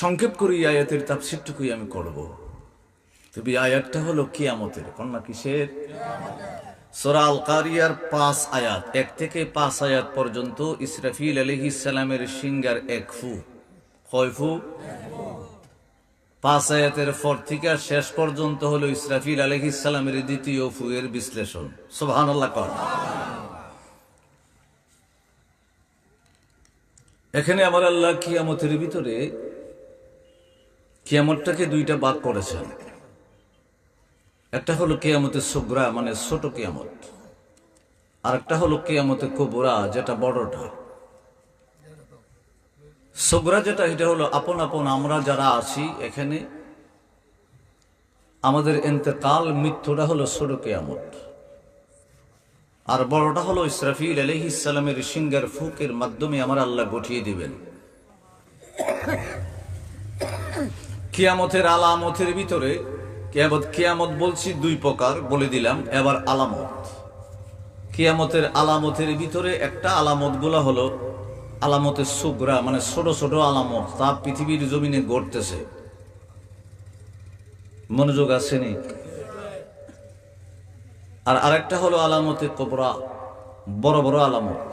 সংক্ষেপ করে আয়াতের তাফসিরটুকুই আমি করব। তবে আয়াতটা হলো কিয়ামতের কন্যা কিসের? সোরা কারিয়ার পাঁচ আয়াত, এক থেকে পাঁচ আয়াত পর্যন্ত ইসরাফিল আলহি সিঙ্গার এক ফু। কয় ফু? পাঁচ আয়াতের পর থেকে শেষ পর্যন্ত হলো ইসরাফিল আলহি দ্বিতীয় ফুয়ের বিশ্লেষণ। সোহান কর। এখানে আমার আল্লাহ কিয়ামতের ভিতরে কিয়ামতটাকে দুইটা ভাগ করেছেন। একটা হলো কেয়ামতের সুগ্রা মানে ছোট কেয়ামত। আর একটা হলো কেয়ামতের কবুরা, যেটা বড়টা। সুগ্রা যেটা, এটা হলো আপন আপন আমরা যারা আছি এখানে, আমাদের এতেকাল মৃত্যুটা হলো ছোট কেয়ামত। আর বড়টা হলো ইসরাফিল আলহ ইসলামের সিঙ্গার ফুকের মাধ্যমে আমার আল্লাহ গঠিয়ে দিবেন। কিয়ামতের আলামতের ভিতরে কিয়ামত কিয়ামত বলছি দুই প্রকার, বলে দিলাম, এবার আলামত। কিয়ামতের আলামতের ভিতরে একটা আলামতগুলা হলো আলামতের সুগ্রা মানে ছোট ছোট আলামত, তা পৃথিবীর জমিনে গড়তেছে। মনোযোগ আসেনি আর আরেকটা হলো আলামতে কোবরা, বড় বড় আলামত।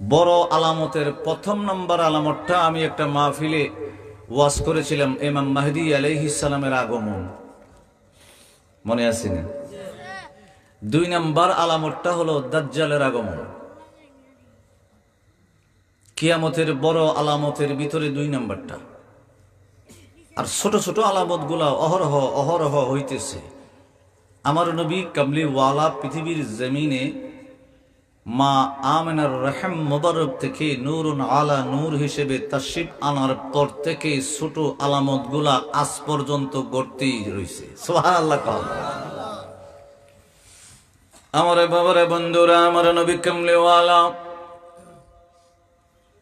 বড় আলামতের প্রথম নম্বর আলামতটা আমি একটা মাহফিলে ওয়াজ করেছিলাম এমাম মাহদি আলাইহিসালামের আগমন। মনে আসেনি দুই নাম্বার আলামতটা হলো দাজ্জালের আগমন। কিয়ামতের বড় আলামতের ভিতরে দুই নম্বরটা। আর ছোট ছোট আলামতগুলা অহরহ অহরহ হইতেছে। আমার নবী কামলি ওয়ালা পৃথিবীর জমিনে মা আমিনার রহম মোবারক থেকে নূরুন আলা নূর হিসেবে তাশিব আনার পর থেকে ছোট আলামতগুলা আজ পর্যন্ত গড়তেই রয়েছে আল্লাহ আমার বাবারে, বন্ধুরা, আমার নবী কামলি ওয়ালা,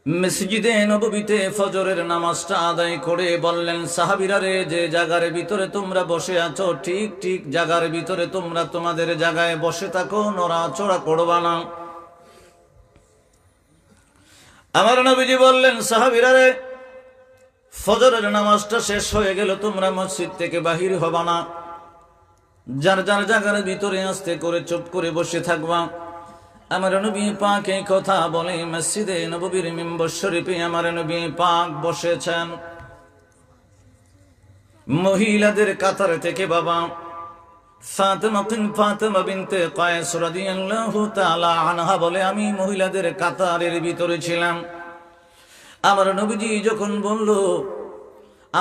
মসজিদে নবীতে ফজরের নামাজটা আদায় করে বললেন, সাহাবিরা রে, যে জায়গার ভিতরে তোমরা বসে আছো, ঠিক ঠিক জায়গার ভিতরে তোমরা তোমাদের জায়গায় বসে থাকো, নড়াচড়া করবা না। আমার নবীজি বললেন সাহাবিরা রে ফজরের নামাজটা শেষ হয়ে গেল তোমরা মসজিদ থেকে বাহির হবা না। যার যার জায়গার ভিতরে আসতে করে চুপ করে বসে থাকবা। আমার নবী পাক কথা বলে, মসজিদে নবীর মিম্বর শরীফে আমার নবী পাক বসেছেন। মহিলাদের কাতার থেকে বাবা বলে, আমি মহিলাদের কাতারের ভিতরে ছিলাম। আমার নবীজি যখন বলল,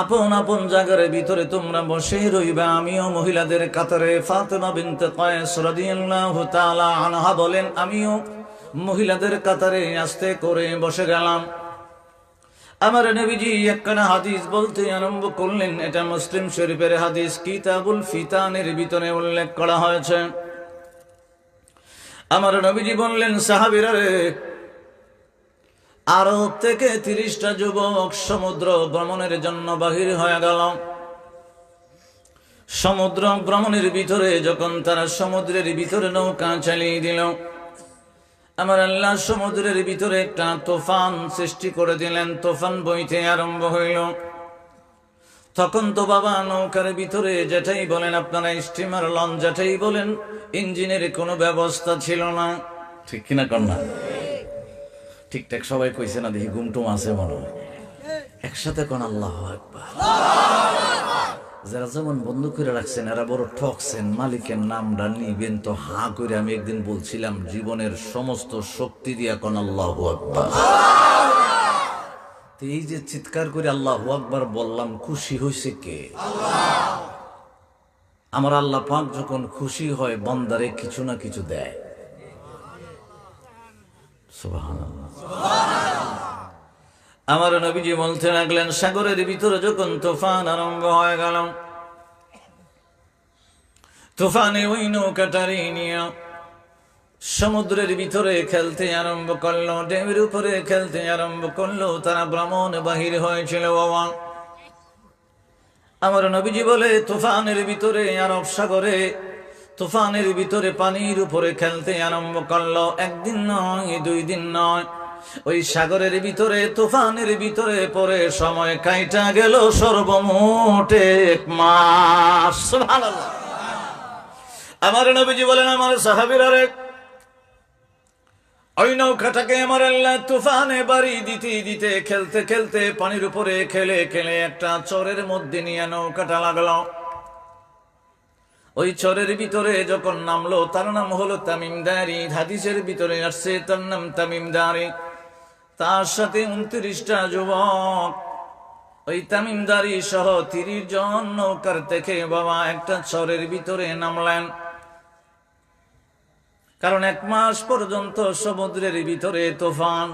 আপন আপন জায়গার ভিতরে তোমরা বসে রইবে, আমিও মহিলাদের কাতারে। ফাতেমা বিনতে কয়েস রাদিয়াল্লাহু বলেন, আমিও মহিলাদের কাতারে আস্তে করে বসে গেলাম। আমার নবীজি একখানা হাদিস বলতে আরম্ভ করলেন। এটা মুসলিম শরীফের হাদিস। কিতাবুল ফিতানের ভিতরে উল্লেখ করা হয়েছে। আমার নবীজি বললেন, সাহাবিরা রে, আরব থেকে তিরিশটা যুবক সমুদ্র ভ্রমণের জন্য বাহির হয়ে গেল। সমুদ্র ভ্রমণের ভিতরে যখন তারা সমুদ্রের ভিতরে নৌকা চালিয়ে দিল আমার আল্লাহ সমুদ্রের ভিতরে একটা তোফান সৃষ্টি করে দিলেন। তোফান বইতে আরম্ভ হইল। তখন তো বাবা নৌকার ভিতরে যেটাই বলেন, আপনারা স্টিমার, লঞ্চ যেটাই বলেন, ইঞ্জিনের কোনো ব্যবস্থা ছিল না। ঠিক কিনা কন্যা ঠিকঠাক সবাই কইছে না দেখি ঘুমটুম আছে মনে হয়। একসাথে কোন আল্লাহ একবার যারা যেমন বন্ধ করে রাখছেন, এরা বড় ঠকছেন, মালিকের নামটা নিবেন তো হা করে আমি একদিন বলছিলাম, জীবনের সমস্ত শক্তি দিয়া কোন আল্লাহ এই যে চিৎকার করে আল্লাহ আকবার বললাম, খুশি হয়েছে কে? আমার আল্লাহ পাক যখন খুশি হয়, বন্দারে কিছু না কিছু দেয়। আমার নবীজি বলতে লাগলেন, সাগরের ভিতরে যখন তুফান আরম্ভ হয়ে গেল, তুফানে ওই নৌকাটারি নিয়ে সমুদ্রের ভিতরে খেলতে আরম্ভ করল ডেমের উপরে খেলতে আরম্ভ করল, তারা ভ্রমণ বাহির হয়েছিল, বাবা। আমার নবীজি বলে, তুফানের ভিতরে, আরব সাগরে তুফানের ভিতরে পানির উপরে খেলতে আরম্ভ করল। একদিন নয়, দুই দিন নয় ওই সাগরের ভিতরে, তুফানের ভিতরে পরে সময় কাইটা গেল সর্বমোট এক মাস। আমার নবীজি বলেন, আমার সাহাবিরা রে ওই নৌকাটাকে আমার আল্লাহ তুফানে বাড়ি দিতে দিতে খেলতে খেলতে পানির উপরে খেলে খেলে একটা চরের মধ্যে নিয়ে নৌকাটা লাগল। ওই চরের ভিতরে যখন নামলো, তার নাম হলো তামিমদারি। হাদিসের ভিতরে আসছে, তার নাম তামিমদারি। তার সাথে উনত্রিশটা যুবক। ওই তামিমদারি সহ তিরিশ জন নৌকার থেকে বাবা একটা চরের ভিতরে নামলেন। কারণ এক মাস পর্যন্ত সমুদ্রের ভিতরে তুফান।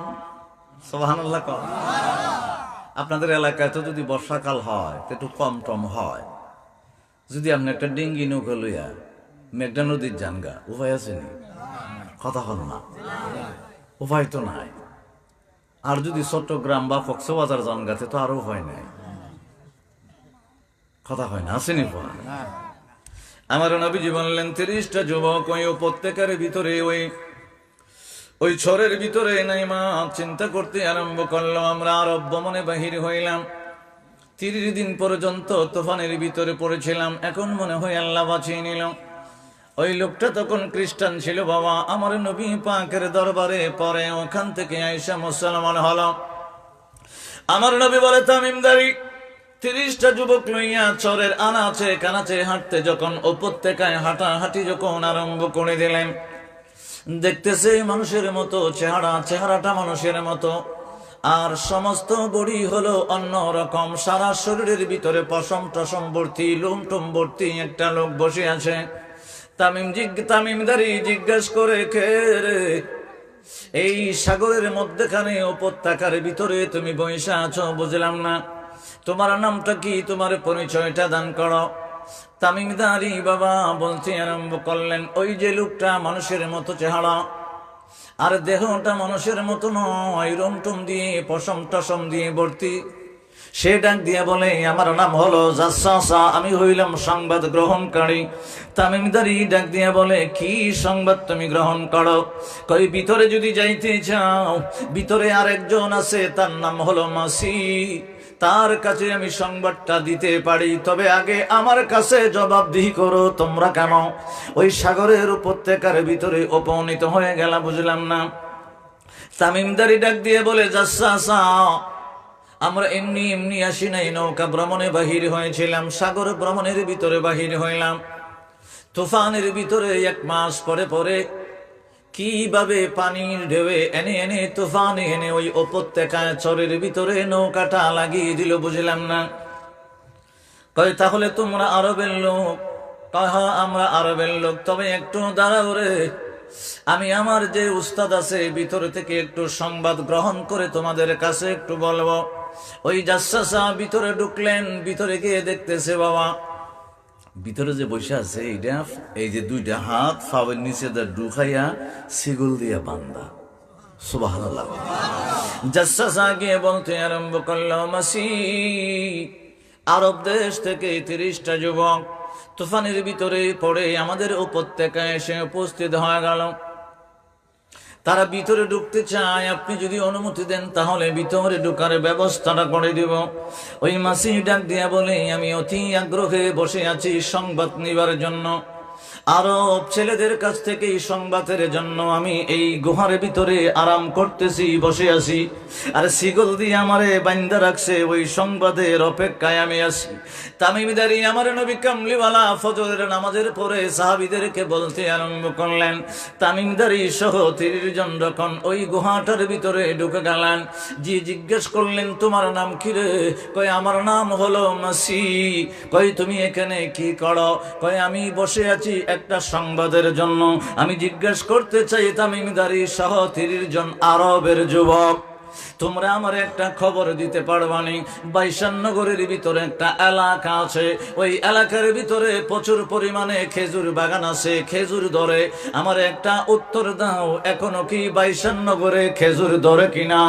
আপনাদের এলাকায় তো যদি বর্ষাকাল হয়, তো একটু কম টম হয়। যদি আপনি একটা ডিঙ্গি নৌকা লইয়া মেঘনা নদীর জানগা উপায় আছে নি? কথা হল না। উপায় তো নাই। আর যদি চট্টগ্রাম বা কক্সবাজার জানগাতে তো আরও হয় নাই। কথা হয় না আসেনি আমার নবীজি বললেন তিরিশটা যুবক, ওই উপত্যকার ভিতরে, ওই ওই ছরের ভিতরে নাই মা চিন্তা করতে আরম্ভ করল, আমরা আরব ভ্রমণে বাহির হইলাম। তিরিশ দিন পর্যন্ত তোফানের ভিতরে পড়েছিলাম, এখন মনে হয় আল্লাহ বাঁচিয়ে নিল। ওই লোকটা তখন খ্রিস্টান ছিল বাবা। আমার নবী পাকের দরবারে পরে ওখান থেকে আইসা মুসলমান হলো। আমার নবী বলে, তামিমদারি, তিরিশটা যুবক লইয়া চরের আনাচে কানাচে হাঁটতে যখন উপত্যকায় হাঁটাহাঁটি যখন আরম্ভ করে দিলেন, দেখতেছে মানুষের মতো চেহারা, চেহারাটা মানুষের মতো। আর সমস্ত বডি হলো অন্য রকম। সারা শরীরের ভিতরে পশম টসম ভর্তি লোম টোম ভর্তি একটা লোক বসে আছে। তামিম তামিমদারি জিজ্ঞেস করে, কে এই সাগরের মধ্যেখানে উপত্যকার ভিতরে তুমি বৈশা আছো, বুঝলাম না। তোমার নামটা কি? তোমার পরিচয়টা দান করো। তামিমদারি বাবা বলতে আরম্ভ করলেন, ওই যে লোকটা মানুষের মতো চেহারা। আর দেহটা মানুষের মতো নয়, রমটম দিয়ে পশম টসম দিয়ে ভর্তি। সে ডাক দিয়ে বলে, আমার নাম হলো জাসাসা, আমি হইলাম সংবাদ গ্রহণকারী। তামিমদারি ডাক দিয়ে বলে, কি সংবাদ তুমি গ্রহণ করো? কই ভিতরে যদি যাইতে চাও, ভিতরে আরেকজন আছে, তার নাম হলো মাসি। তার কাছে আমি সংবাদটা দিতে পারি, তবে আগে আমার কাছে জবাবদিহি করো, তোমরা কেন? ওই সাগরের উপত্যকার ভিতরে উপনীত হয়ে গেলা, বুঝলাম না। তামিমদারি ডাক দিয়ে বলে যাচ্ছা আমরা এমনি এমনি আসি নাই, নৌকা ভ্রমণে বাহির হয়েছিলাম, সাগর ভ্রমণের ভিতরে বাহির হইলাম। তুফানের ভিতরে এক মাস পরে পরে কীভাবে পানির ঢেউয়ে এনে এনে তুফান এনে ওই উপত্যকায় চরের ভিতরে নৌকাটা লাগিয়ে দিল বুঝলাম না। কয়, তাহলে তোমরা আরবের লোক? কয় হ্যাঁ আমরা আরবের লোক। তবে একটু দাঁড়াও রে। আমি আমার যে উস্তাদ আছে, ভিতরে থেকে একটু সংবাদ গ্রহণ করে তোমাদের কাছে একটু বলব। ওই জাসাসা ভিতরে ঢুকলেন, ভিতরে গিয়ে দেখতেছে বাবা, ভিতরে যে বসে আছে এইটা এই যে দুইটা হাত, ফাওয়ের নিচে ঢুকাইয়া সিগুল দিয়া বান্দা। সুবাহ জাসাসা গিয়ে বলতে আরম্ভ করল, মাসি, আরব দেশ থেকে তিরিশটা যুবক, তুফানের ভিতরে পড়ে আমাদের উপত্যকায় এসে উপস্থিত হয়ে গেল। তারা ভিতরে ঢুকতে চায়, আপনি যদি অনুমতি দেন, তাহলে ভিতরে ঢুকার ব্যবস্থাটা করে দিব। ওই মাসি ডাক দিয়া বলে, আমি অতি আগ্রহে বসে আছি সংবাদ নিবার জন্য। আরব ছেলেদের কাছ থেকে এই সংবাদের জন্য আমি এই গুহার ভিতরে আরাম করতেছি, বসে আছি। আর সিগল দিয়ে আমারে বান্দা রাখছে, ওই সংবাদের অপেক্ষায় আমি আছি। তামিমিদারি আমার নবী কামলিওয়ালা ফজরের নামাজের পরে সাহাবিদেরকে বলতে আরম্ভ করলেন, তামিমদারি সহ তিরিশ জন যখন ওই গুহাটার ভিতরে ঢুকে গেলেন, জি জিজ্ঞেস করলেন, তোমার নাম কি রে? কয়, আমার নাম হলো মাসি। কই তুমি এখানে কি করো? কয়, আমি বসে আছি একটা সংবাদের জন্য আমি জিজ্ঞেস করতে চাই তামিমদারি সহ তিরিশ জন আরবের যুবক। তোমরা আমার একটা খবর দিতে পারবানি। বাইশানগরের ভিতরে একটা এলাকা আছে। ওই এলাকার ভিতরে প্রচুর পরিমাণে খেজুর বাগান আছে, খেজুর ধরে। আমার একটা উত্তর দাও, এখনও কি বাইশানগরে খেজুর ধরে কিনা?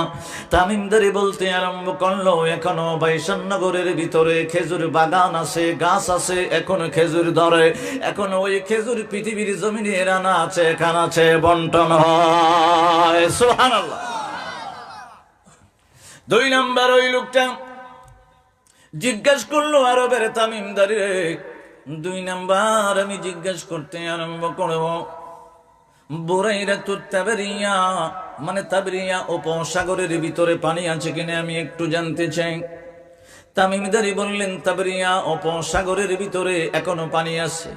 তামিমদারি বলতে আরম্ভ করল, এখনও বাইশানগরের ভিতরে খেজুর বাগান আছে, গাছ আছে, এখনও খেজুর ধরে। এখনও ওই খেজুর পৃথিবীর জমিনে রানা আছে খান আছে বন্টন হয়। সুবহানাল্লাহ। দুই নাম্বার ওই লোকটা। জিজ্ঞেস করল, আরবের তামিমদারি রে দুই নাম্বার আমি জিজ্ঞেস করতে আরম্ভ করব। বুড়াইরা তো তাবেরিয়া মানে তাবেরিয়া উপসাগরের ভিতরে পানি আছে কিনা আমি একটু জানতে চাই। তামিমদারি বললেন, তাবেরিয়া উপসাগরের ভিতরে এখনও পানি আছে।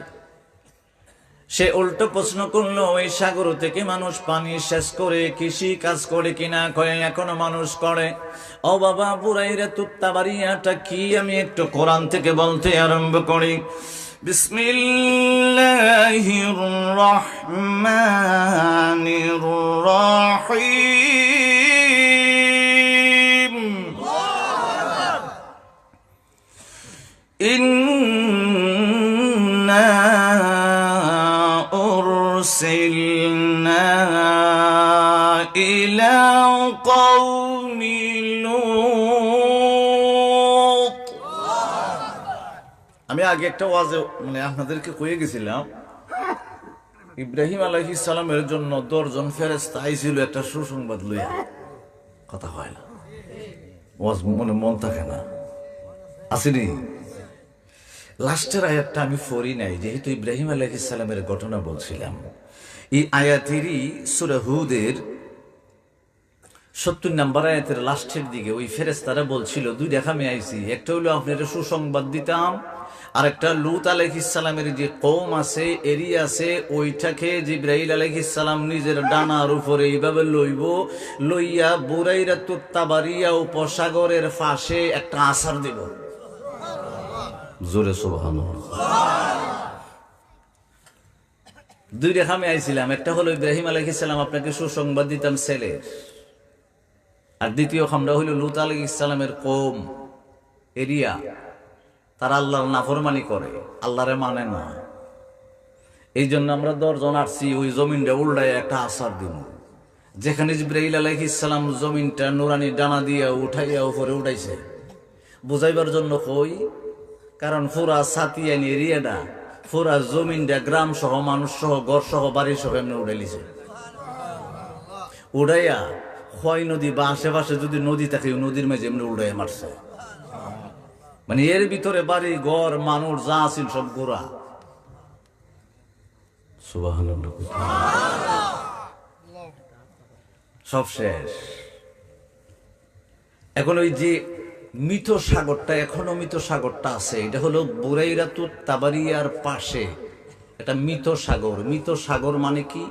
সে উল্টো প্রশ্ন করল, ওই সাগর থেকে মানুষ পানি শেষ করে, কৃষি কাজ করে কিনা করে, এখনও মানুষ করে? ও বাবা বুড়াইরা তুত্তা বাড়িয়াটা কি আমি একটু কোরআন থেকে বলতে আরম্ভ করি? বিসমিল্লাহির রহমানির রহিম আগে একটা ওয়াজে মানে আপনাদেরকে কয়ে গেছিলাম, ইব্রাহিম আলাইহিস সালামের জন্য দশজন ফেরেস্তা আইছিল একটা সুসংবাদ লইয়া। কথা হয় না। ওয়াজ মনে মন থাকে না। আসেনি লাস্টের আয়াতটা আমি পড়ি নাই, যেহেতু ইব্রাহিম আলাইসালামের ঘটনা বলছিলাম। এই আয়াতেরই সুরাহুদের সত্তর নাম্বার আয়াতের লাস্টের দিকে ওই ফেরেস্তারা বলছিল, দুই দেখা আমি আইছি, একটা হলো আপনার সুসংবাদ দিতাম আর একটা লুত আলহিসালামের যে কৌম আছে এরিয়া আছে, ওইটাকে জিব্রাহিল আলহিসাল্লাম নিজের ডানার উপরে এইভাবে লইব, লইয়া বুড়াইরা তুত্তাবাড়িয়া উপসাগরের ফাঁসে একটা আসার দিব। জোরে সোভানো দুই রেখা আমি আইছিলাম, একটা হলো ইব্রাহিম আলহিসাল্লাম আপনাকে সুসংবাদ দিতাম ছেলের আর দ্বিতীয় খামটা হইল লুত আলহ ইসলামের কোম এরিয়া। তারা আল্লাহর নাফরমানি করে, আল্লাহরে মানে না। এই জন্য আমরা দশজন আসছি, ওই জমিনটা উল্টায় একটা আসার দিব যেখানে জিব্রাহিল আলহ ইসলাম জমিনটা নুরানি ডানা দিয়া উঠাইয়া উপরে উঠাইছে। বুঝাইবার জন্য কই? কারণ পুরা সাতিয়ান এরিয়াটা পুরা জমিনটা গ্রাম সহ মানুষ সহ ঘর সহ বাড়ি সহ এমনি উড়াইলিছে উড়াইয়া খয় নদী বা আশেপাশে যদি নদী থাকে নদীর মাঝে এমনি উড়াইয়া মারছে। মানে এর ভিতরে বাড়ি, ঘর, মানুষ যা আছিল সব গোড়া। সব শেষ। এখন ওই যে মৃত সাগরটা, এখনও মৃত সাগরটা আছে, এটা হলো বুরাইরাতু তাবারিয়ার পাশে। এটা মৃত সাগর। মৃত সাগর মানে কি?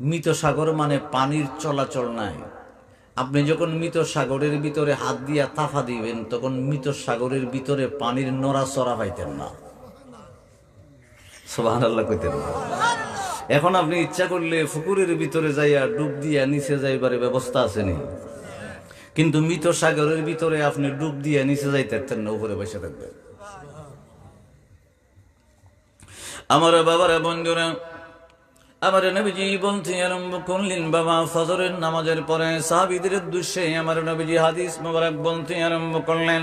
মৃত সাগর মানে পানির চলাচল নাই। আপনি যখন মৃত সাগরের ভিতরে হাত দিয়া তাফা দিবেন, তখন মৃত সাগরের ভিতরে পানির নড়াচড়া পাইতেন না। এখন আপনি ইচ্ছা করলে পুকুরের ভিতরে যাইয়া ডুব দিয়া নিচে যাইবার ব্যবস্থা আসেনি কিন্তু মৃত সাগরের ভিতরে আপনি ডুব দিয়া নিচে যাইতে পারতেন না, উপরে বসে থাকবেন। আমার বাবারা, বন্ধুরা আমার নবীজি বলতে আরম্ভ করলেন বাবা ফজরের নামাজের পরে সাহাবিদের উদ্দেশ্যে আমার নবীজি হাদিস মোবারক বলতে আরম্ভ করলেন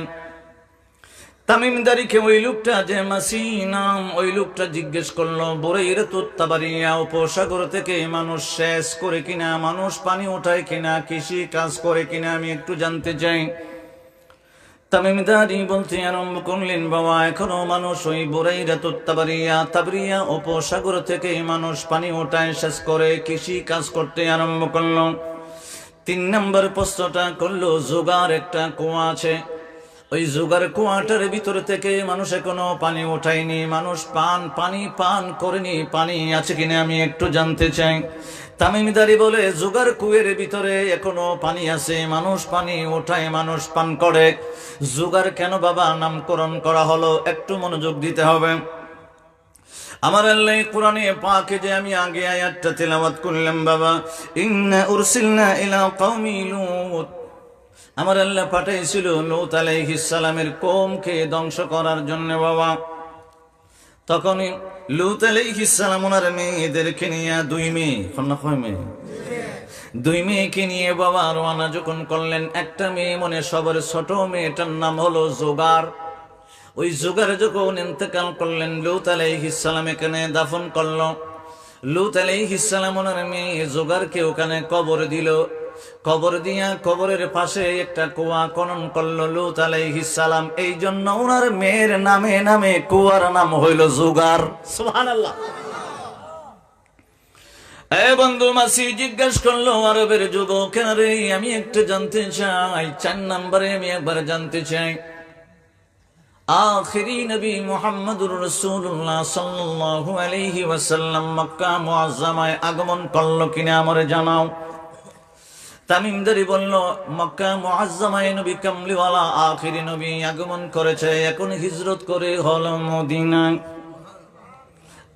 তামিমদারিকে ওই লোকটা যে মাসি নাম ওই লোকটা জিজ্ঞেস করল বরের তোত্তাবাড়িয়া উপসাগর থেকে মানুষ শেষ করে কিনা, মানুষ পানি ওঠায় কিনা, কৃষি কাজ করে কিনা, আমি একটু জানতে চাই। তামিমদারি বলতে আরম্ভ করলেন, বাবা, এখনও মানুষ ওই বোরাইরা তোত্তাবাড়িয়া তাবরিয়া উপসাগর থেকে মানুষ পানি ওঠায় শেষ করে কৃষি কাজ করতে আরম্ভ করল। তিন নম্বর প্রশ্নটা করল জোগার একটা কুয়া আছে। ওই জোগার কুয়াটার ভিতর থেকে মানুষ এখনও পানি ওঠায়নি। মানুষ পান, পানি পান করেনি। পানি আছে কিনা আমি একটু জানতে চাই। তামিমদারি বলে জোগার কুয়ের ভিতরে এখনও পানি আছে। মানুষ পানি ওঠায়, মানুষ পান করে। জোগার কেন বাবা? নামকরণ করা হলো। একটু মনোযোগ দিতে হবে। আমার আল্লাহ কোরআনে পাকে যে আমি আগে আয়াতটা তেলাওয়াত করলাম বাবা। ইন্না উরসিলনা ইলা কওমি লূত। আমার আল্লাহ পাঠাইছিল লৌত আলাইহিসালামের কোমকে ধ্বংস করার জন্য, বাবা। তখনই লুত আলাইহিসালাম ওনার মেয়েদেরকে নিয়ে, দুই মেয়ে কন্যা মেয়ে? দুই মেয়েকে নিয়ে বাবা রওনা যখন করলেন, একটা মেয়ে মনে সবার ছোট মেয়েটার নাম হলো জোগার। ওই জোগার যখন ইন্তেকাল করলেন, লুত আলাইহিসালাম এখানে দাফন করল। লুত আলাইহিসালাম ওনার মেয়ে জোগারকে ওখানে কবর দিল। কবর দিয়া কবরের পাশে একটা কুয়া খনন করল লুত আলাইহিস সালাম। এই জন্য ওনার মেয়ের নামে নামে কুয়ার নাম হইল জুগার। সুবহানাল্লাহ। বন্ধু মাসি, জিজ্ঞেস করল, আরবের আমি একটু জানতে চাই। চার নম্বরে আমি একবার জানতে চাই। নবী ওয়াসাল্লাম মক্কা আগমন করল কিনা আমারে জানাও। তামিমদারি বলল, মক্কা মুআজ্জামায় নবী কামলিওয়ালা আখিরি নবী আগমন করেছে, এখন হিজরত করে হল মদিনায়।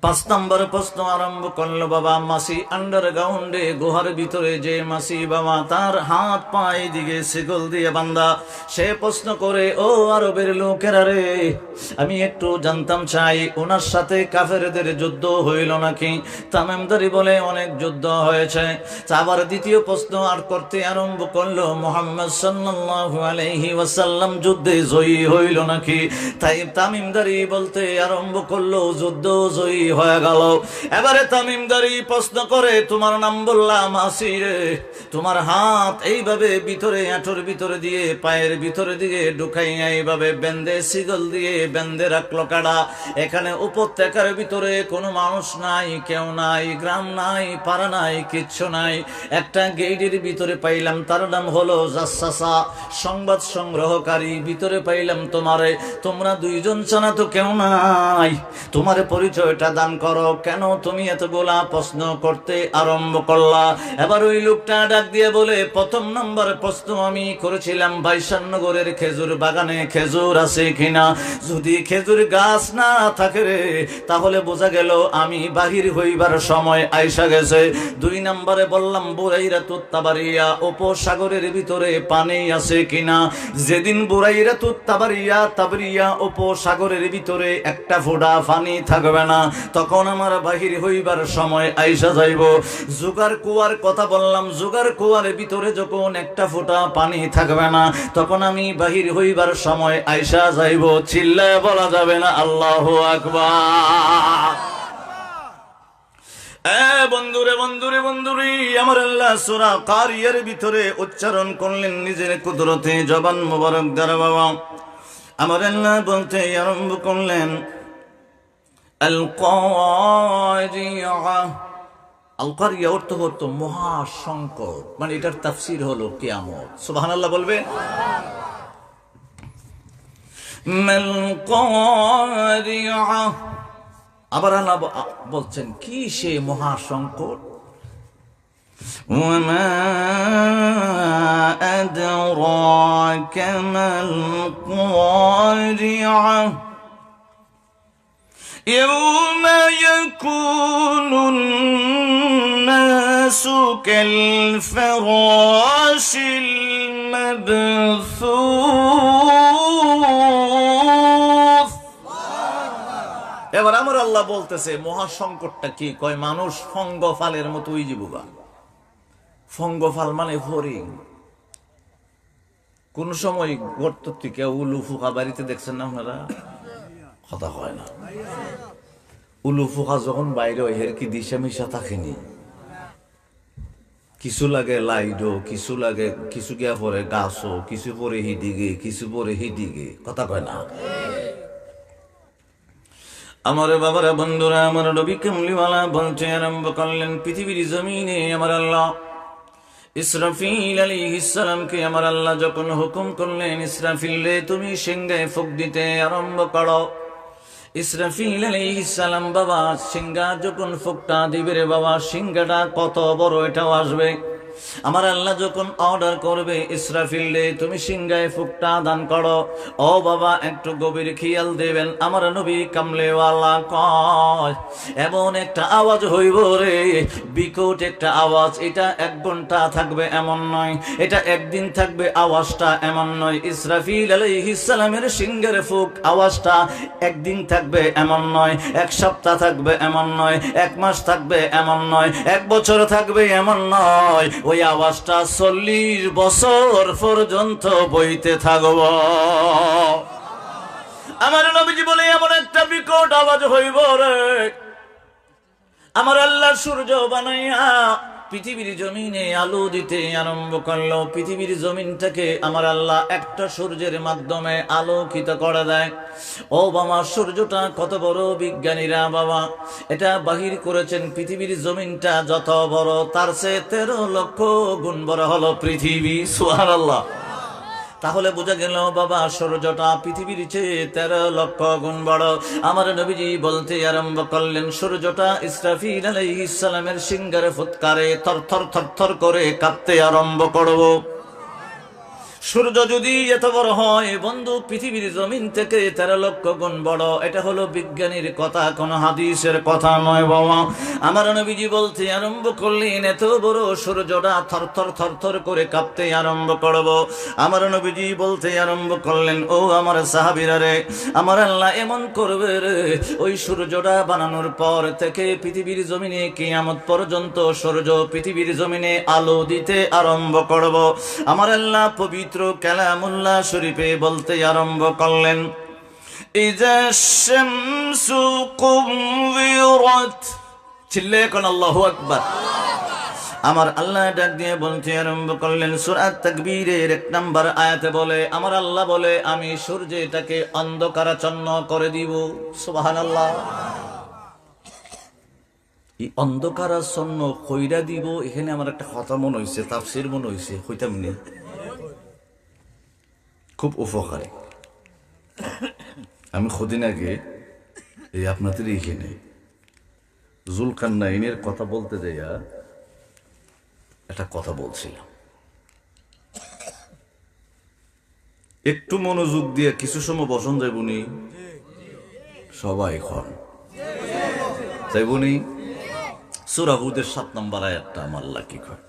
পাঁচ নম্বর প্রশ্ন আরম্ভ করল বাবা, মাসি আন্ডারগ্রাউন্ডে গুহার ভিতরে যে মাসি বাবা, তার হাত পা দিকে শিকল দিয়ে বান্দা। সে প্রশ্ন করে, ও আরবের লোকেরা রে, আমি একটু জানতাম চাই ওনার সাথে কাফেরদের যুদ্ধ হইল নাকি? তামেমদারি বলে, অনেক যুদ্ধ হয়েছে। আবার দ্বিতীয় প্রশ্ন আর করতে আরম্ভ করল, মোহাম্মদ সাল্লাল্লাহু আলাইহি ওয়াসাল্লাম যুদ্ধে জয়ী হইল নাকি? তাই তামিমদারি বলতে আরম্ভ করল, যুদ্ধ জয়ী হয়ে গেল। এবারে তামিমদারি প্রশ্ন করে, তোমার নাম বললাম আসিরে। তোমার হাত এইভাবে ভিতরে, আঁঠোর ভিতরে দিয়ে, পায়ের ভিতরে দিয়ে ঢুকাইয়া এইভাবে বেন্দে সিগল দিয়ে বেন্দে রাখল কাড়া। এখানে উপত্যকার ভিতরে কোনো মানুষ নাই, কেউ নাই, গ্রাম নাই, পাড়া নাই, কিচ্ছু নাই। একটা গেইটের ভিতরে পাইলাম, তার নাম হলো জাসাসা সংবাদ সংগ্রহকারী ভিতরে পাইলাম তোমারে। তোমরা দুইজন ছানা তো কেউ নাই। তোমার পরিচয়টা দান করো। কেন তুমি এতগুলা প্রশ্ন করতে আরম্ভ করলা? এবার ওই লোকটা ডাক দিয়ে বলে, প্রথম নম্বর প্রশ্ন আমি করেছিলাম বাইশানগরের খেজুর বাগানে। খেজুর আছে কিনা? যদি খেজুর গাছ না থাকে রে, তাহলে বোঝা গেল আমি বাহির হইবার সময় আইসা গেছে। দুই নম্বরে বললাম বুড়াইরা তুত্তাবাড়িয়া উপসাগরের ভিতরে পানি আছে কিনা? যেদিন বুড়াইরা তুত্তাবাড়িয়া তাবরিয়া উপসাগরের ভিতরে একটা ফোঁটা পানি থাকবে না। তখন আমার বাহির হইবার সময় আইসা যাইব। জুগার কুয়ার কথা বললাম, জুগার কুয়ার ভিতরে যখন একটা ফোঁটা পানি থাকবে না, তখন আমি বাহির হইবার সময় আইসা যাইব। চিল্লায় বলা যাবে না, আল্লাহ আকবার। বন্ধুরে বন্ধুরে বন্ধুরে, আমার আল্লাহ সূরা কারিয়ার ভিতরে উচ্চারণ করলেন নিজের কুদরতে, জবান মোবারক দ্বারা বাবা। আমার আল্লাহ বলতে আরম্ভ করলেন আল কারিয়া আল কারিয়া অর্থ হতো মহাসংকট মানে এটার তাফসির হলো কিয়ামত সুবহানাল্লাহ বলবে মাল কারিয়া আবার আল্লাহ ব- বলছেন কি সে মহাসংকট وما أدراك ما القارعة يوم يكون الناس كالفراش المبثوث এবার আমার আল্লাহ বলতেছে মহাসংকটটা কি কয় মানুষ ফঙ্গফালের মতো ওই জীবকা ফঙ্গফাল মানে হরিণ কোন সময় গর্ত থেকে উলু ফুকা বাড়িতে দেখছেন না আপনারা কথা হয় না। উলু ফুকা যখন বাইরে হের কি দিশা মিশা থাকেনি? কিছু লাগে লাইডো, কিছু লাগে, কিছু গিয়া পরে গাছও, কিছু পরে হিদিগে কিছু পরে হিদিগে কথা কয় না। আমার বাবারা, বন্ধুরা, আমার নবী কামলিওয়ালা বলতে আরম্ভ করলেন পৃথিবীর জমিনে আমার আল্লাহ। ইসরাফিল আলাইহিস সালামকে আমার আল্লাহ যখন হুকুম করলেন, ইসরাফিল রে, তুমি সিংহায় ফুক দিতে আরম্ভ করো। ইসরাফিল সালাম বাবা সিংহা যখন ফুকটা দিবে রে বাবা সিংহাটা কত বড় এটাও আসবে। আমার আল্লাহ যখন অর্ডার করবে, ইসরাফিল রে, তুমি সিংহায় ফুকটা দান করো। ও বাবা, একটু গভীর খেয়াল দেবেন, আমার নবী কামলেওয়ালা কয়, এমন একটা আওয়াজ হইব রে, বিকট একটা আওয়াজ। এটা এক ঘণ্টা থাকবে এমন নয়, এটা একদিন থাকবে, আওয়াজটা এমন নয়। ইসরাফিল আলাইহিস সালামের সিংহের ফুক আওয়াজটা একদিন থাকবে এমন নয়, এক সপ্তাহ থাকবে এমন নয়, এক মাস থাকবে এমন নয়, এক বছর থাকবে এমন নয়। ওই আওয়াজটা চল্লিশ বছর পর্যন্ত বইতে থাকব। আমার নবীজি বলে, এমন একটা বিকট আওয়াজ হইব রে। আমার আল্লাহ সূর্য বানাইয়া পৃথিবীর জমিনে আলো দিতে আরম্ভ করল। পৃথিবীর জমিনটাকে আমার আল্লাহ একটা সূর্যের মাধ্যমে আলোকিত করে দেয়। ও বাবা, সূর্যটা কত বড় বিজ্ঞানীরা বাবা। এটা বাহির করেছেন পৃথিবীর জমিনটা যত বড়, তার সে তেরো লক্ষ গুণ বড় হলো পৃথিবী। সোহার আল্লাহ তাহলে বোঝা গেল, বাবা সূর্যটা পৃথিবীর চেয়ে তেরো লক্ষ গুণ বড়। আমার নবীজি বলতে আরম্ভ করলেন সূর্যটা ইসরাফিল আলাইহিস সালামের সিঙ্গারে ফুৎকারে থর থর থর থর করে কাঁপতে আরম্ভ করব। সূর্য যদি এত বড় হয়, বন্ধু, পৃথিবীর জমিন থেকে তেরো লক্ষ গুণ বড়। এটা হলো বিজ্ঞানীর কথা, কোন হাদিসের কথা নয়, বাবা। আমার নবীজি বলতে আরম্ভ করলেন, এত বড় সূর্যটা থর থর থর থর করে কাঁপতে আরম্ভ করব। আমার নবীজি বলতে আরম্ভ করলেন, ও আমার সাহাবিরা রে, আমার আল্লাহ এমন করবে রে, ওই সূর্যটা বানানোর পর থেকে পৃথিবীর জমিনে কিয়ামত পর্যন্ত সূর্য পৃথিবীর জমিনে আলো দিতে আরম্ভ করব। আমার আল্লাহ পবিত্র কালামুল্লাহ শরীফে বলতে আরম্ভ করলেন আল্লাহু আমার আল্লাহ ডাক দিয়ে বলতে আরম্ভ করলেন, সুরাত তাকবীরের এক নাম্বার আয়াতে বলে, আমার আল্লাহ বলে, আমি সূর্যটাকে অন্ধকারাচ্ছন্ন করে দিব। সুবহানাল্লাহ। এই অন্ধকারাচ্ছন্ন কইরা দিব, এখানে আমার একটা কথা মনে হইছে, তাফসীর মনে হইছে হইতাম নি। খুব উপকারী। আমি কদিন আগে এই আপনাদের এইখানে জুলকান নাইনের কথা বলতে যাইয়া একটা কথা বলছিলাম। একটু মনোযোগ দিয়ে কিছু সময় বসন যাইবনি। সবাই খন। যাইবনি সুরাহুদের সাত নম্বর আয়াতটা আমার লাকি কয়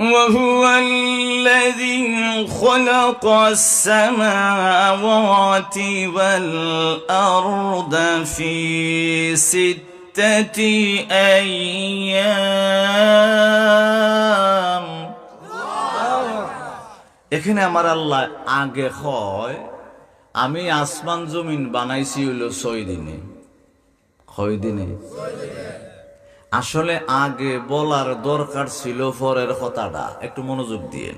وهو الذي خلق السماوات والأرض في ستة أيام এখানে আমার আল্লাহ আগে হয় আমি আসমান জমিন বানাইছি হইলো ছয় দিনে ছয় দিনে আসলে আগে বলার দরকার ছিল ফরের কথাটা। একটু মনোযোগ দিয়ে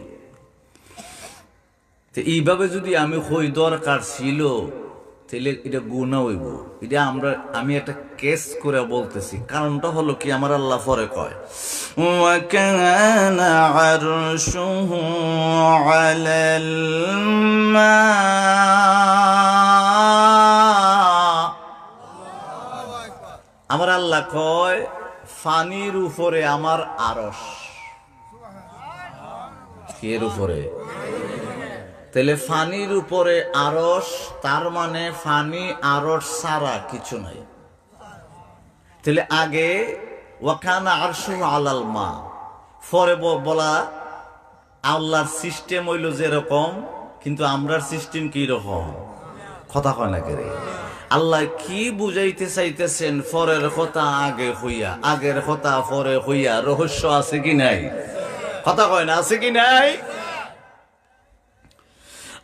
তো এইভাবে যদি আমি হই দরকার ছিল, তাহলে এটা গুণা হইব। এটা আমরা, আমি একটা কেস করে বলতেছি। কারণটা হলো কি, আমার আল্লাহ পরে কয় আমার আল্লাহ কয় ফানির উপরে আমার আরস এর উপরে? তাহলে ফানির উপরে আরস তার মানে ফানি আরস সারা কিছু নাই। তাহলে আগে ওয়াখানা আরশু আলাল মা। পরে বলা, আল্লাহর সিস্টেম হইল যেরকম, কিন্তু আমরার সিস্টেম কি রকম কথা কয় না কেরে? আল্লাহ কি বুঝাইতে চাইতেছেন পরের কথা আগে হইয়া? আগের কথা পরে হইয়া রহস্য আছে কি নাই? কথা কয় না, আছে কি নাই?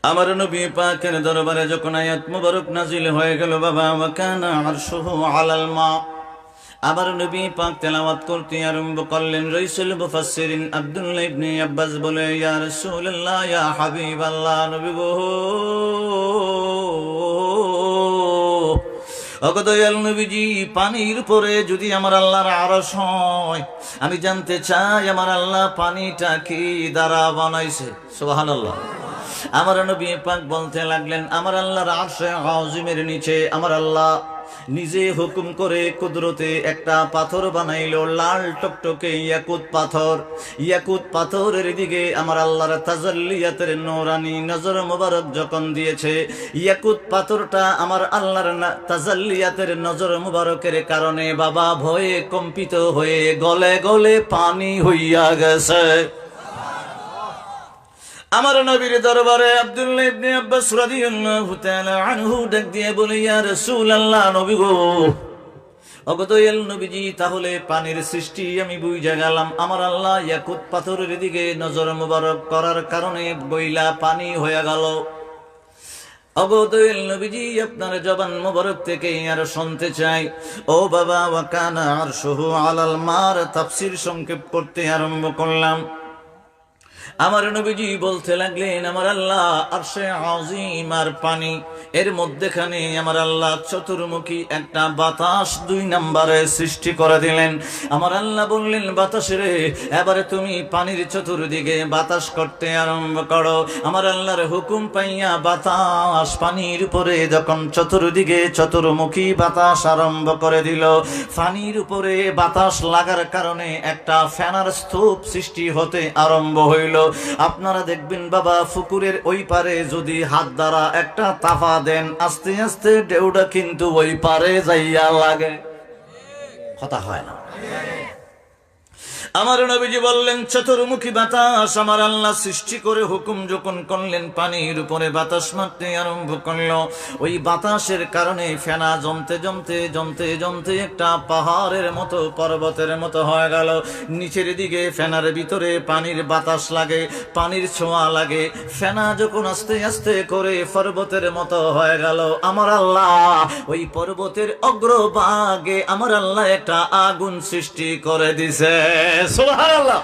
আমার নবী পাকের দরবারে যখন আয়াত মুবারক নাজিল হয়ে গেল, বাবা ওয়াকানা আরশুহু আলাল মা। আবার নবী পাক তেলাওয়াত করতে আরম্ভ করলেন, রইসুল মুফাসসিরিন আব্দুল্লাহ ইবনে আব্বাস বলে, ইয়া রাসূলুল্লাহ, ইয়া হাবিবাল্লাহ, নবী গো। অগদয়াল নবীজি, পানির পরে যদি আমার আল্লাহর আরস হয়, আমি জানতে চাই আমার আল্লাহ পানিটা কি দ্বারা বানাইছে। সোহান আল্লাহ আমার নবী পাক বলতে লাগলেন, আমার আল্লাহর আরশে আজিমের নিচে, আমার আল্লাহ নিজে হুকুম করে কুদরতে একটা পাথর বানাইলো, লাল টকটকে ইয়াকুত পাথর। ইয়াকুত পাথরের দিকে আমার আল্লাহর তাজাল্লিয়াতের নোরানি নজর মোবারক যখন দিয়েছে, ইয়াকুত পাথরটা আমার আল্লাহর তাজাল্লিয়াতের নজর মুবারকের কারণে বাবা ভয়ে কম্পিত হয়ে গলে গলে পানি হইয়া গেছে। আমার নবীর দরবারে আব্দুল্লাহ ইবনে আব্বাস রাদিয়াল্লাহু তাআলা আনহু ডাক দিয়ে বলে, ইয়া রাসূলুল্লাহ, নবী গো। অগদয়াল নবীজি, তাহলে পানির সৃষ্টি আমি বুঝে গেলাম। আমার আল্লাহ ইয়াকুত পাথরের দিকে নজর মুবারক করার কারণে বইলা পানি হয়ে গেল। অবদল নবীজি আপনার জবান মোবারক থেকে আর শুনতে চাই। ও বাবা ওয়াকানা আর সহু আলাল মার, তাফসির সংক্ষেপ করতে আরম্ভ করলাম। আমার নবীজি বলতে লাগলেন, আমার আল্লাহ আরশে আজিম আর পানি। এর মধ্যেখানে আমার আল্লাহ চতুর্মুখী একটা বাতাস দুই নম্বরে সৃষ্টি করে দিলেন। আমার আল্লাহ বললেন, বাতাস রে, এবারে তুমি পানির চতুর্দিকে বাতাস করতে আরম্ভ করো। আমার আল্লাহর হুকুম পাইয়া বাতাস পানির উপরে যখন চতুর্দিকে চতুর্মুখী বাতাস আরম্ভ করে দিল, পানির উপরে বাতাস লাগার কারণে একটা ফ্যানার স্তূপ সৃষ্টি হতে আরম্ভ হইল। আপনারা দেখবেন বাবা, ফুকুরের ওই পারে যদি হাত দ্বারা একটা তাফা দেন, আস্তে আস্তে ডেউটা কিন্তু ওই পারে যাইয়া লাগে। কথা হয় না। আমার নবীজি বললেন, চতুর্মুখী বাতাস আমার আল্লাহ সৃষ্টি করে হুকুম যখন করলেন, পানির উপরে বাতাস মারতে আরম্ভ করল। ওই বাতাসের কারণে ফেনা জমতে জমতে জমতে জমতে একটা পাহাড়ের মতো, পর্বতের মতো হয়ে গেল। নিচের দিকে ফেনার ভিতরে পানির বাতাস লাগে, পানির ছোঁয়া লাগে। ফেনা যখন আস্তে আস্তে করে পর্বতের মতো হয়ে গেল, আমার আল্লাহ, ওই পর্বতের অগ্রভাগে আমার আল্লাহ একটা আগুন সৃষ্টি করে দিছে। সুবহানাল্লাহ।